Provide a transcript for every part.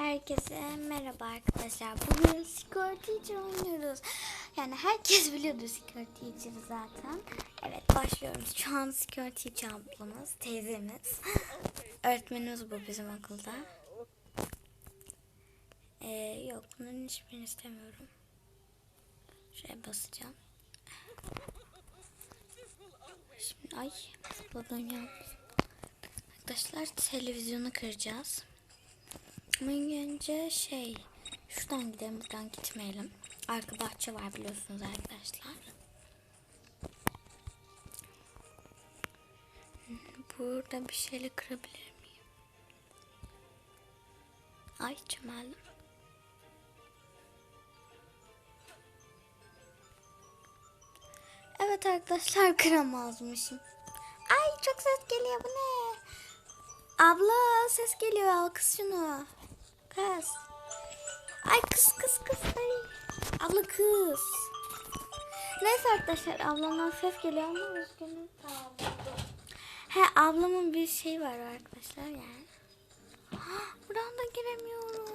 Herkese merhaba arkadaşlar. Bugün Teacher oynuyoruz. Yani herkes biliyordur Secret Teacher'ı zaten. Evet başlıyoruz. Şu an Secret Teacher ablamız, teyzemiz. Öğretmenimiz bu bizim okulda. Ee, yok bunların hiçbirini istemiyorum. Şuraya basacağım. Şimdi ay zıpladım ya. Arkadaşlar televizyonu kıracağız. Önce şey şuradan gidelim buradan gitmeyelim. Arka bahçe var biliyorsunuz arkadaşlar. Burada bir şeyle kırabilir miyim? Ay çömeldim. Evet arkadaşlar kıramazmışım. Ay çok ses geliyor bu ne? Abla ses geliyor al kız şunu. Kız. Ay kız kız kız. Ay. Abla kız. Neyse arkadaşlar ablamdan ses geliyor ama üzgünüm. He ablamın bir şey var arkadaşlar yani. Ah, Buradan da giremiyoruz.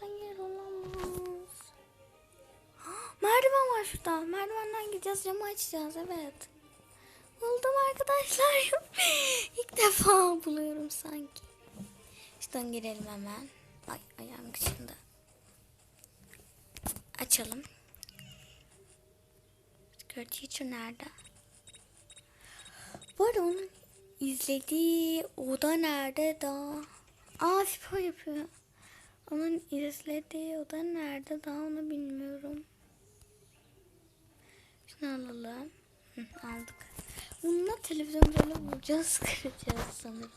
Hayır olamaz. Ah, Merdiven var şurada. Merdivenden gideceğiz camı açacağız evet. Arkadaşlar. İlk defa buluyorum sanki. Şuradan girelim hemen. Ay ayağım kışında. Açalım. Skirt Teacher nerede? Bu arada onun izlediği oda nerede daha? Aa spor yapıyor. Onun izlediği oda nerede daha onu bilmiyorum. Şunu alalım. Hı, aldık. Bununla televizyon böyle vuracağız kıracağız sanırım.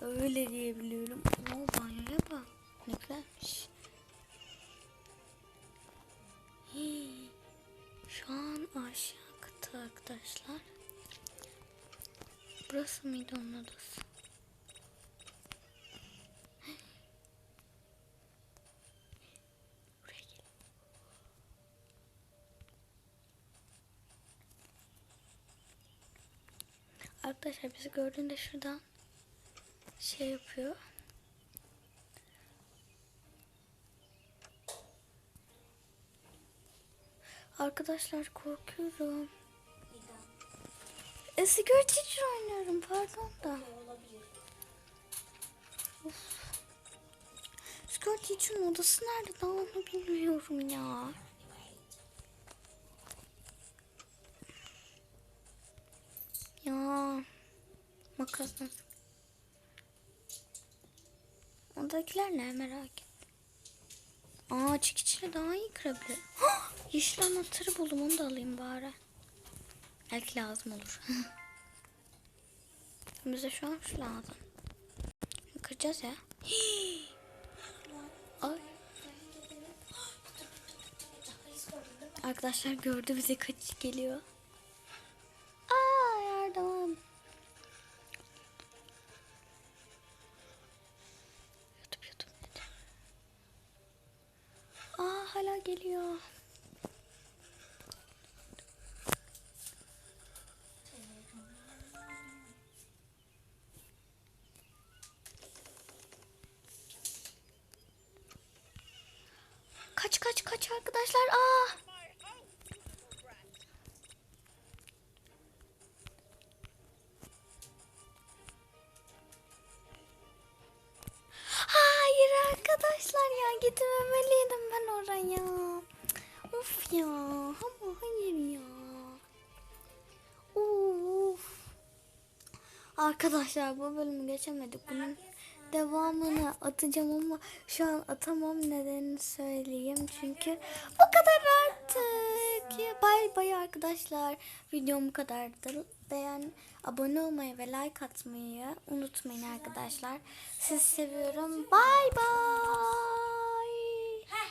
Öyle diyebiliyorum. Oo banyoya bak. Ne güzelmiş. Hii. Şu an aşağı katı arkadaşlar. Burası mıydı onun odası? Arkadaşlar bizi gördüğünde şuradan şey yapıyor. Arkadaşlar korkuyorum. E, Teacher oynuyorum pardon da. Of. Secret Teacher'ın odası nerede daha onu bilmiyorum. Ya. Nasıl? Oradakiler ne merak ettim. Aa çekiçle daha iyi kırabilir. Hah! Yeşil anahtarı buldum onu da alayım bari. Belki lazım olur. Bize şu an şu lazım. Kıracağız ya. Ay. Arkadaşlar gördü bize kaç geliyor. Hala geliyor. Kaç kaç kaç arkadaşlar. Aa. Hayır arkadaşlar ya gitmemeliydim ben oraya. Of ya ama hayır ya. Of. Arkadaşlar bu bölümü geçemedik. Bunun devamını atacağım ama şu an atamam nedenini söyleyeyim. Çünkü bu kadar artık. Bay bay arkadaşlar. Videom bu kadardı. Beğen, abone olmayı ve like atmayı unutmayın arkadaşlar. Sizi seviyorum. Bay bay.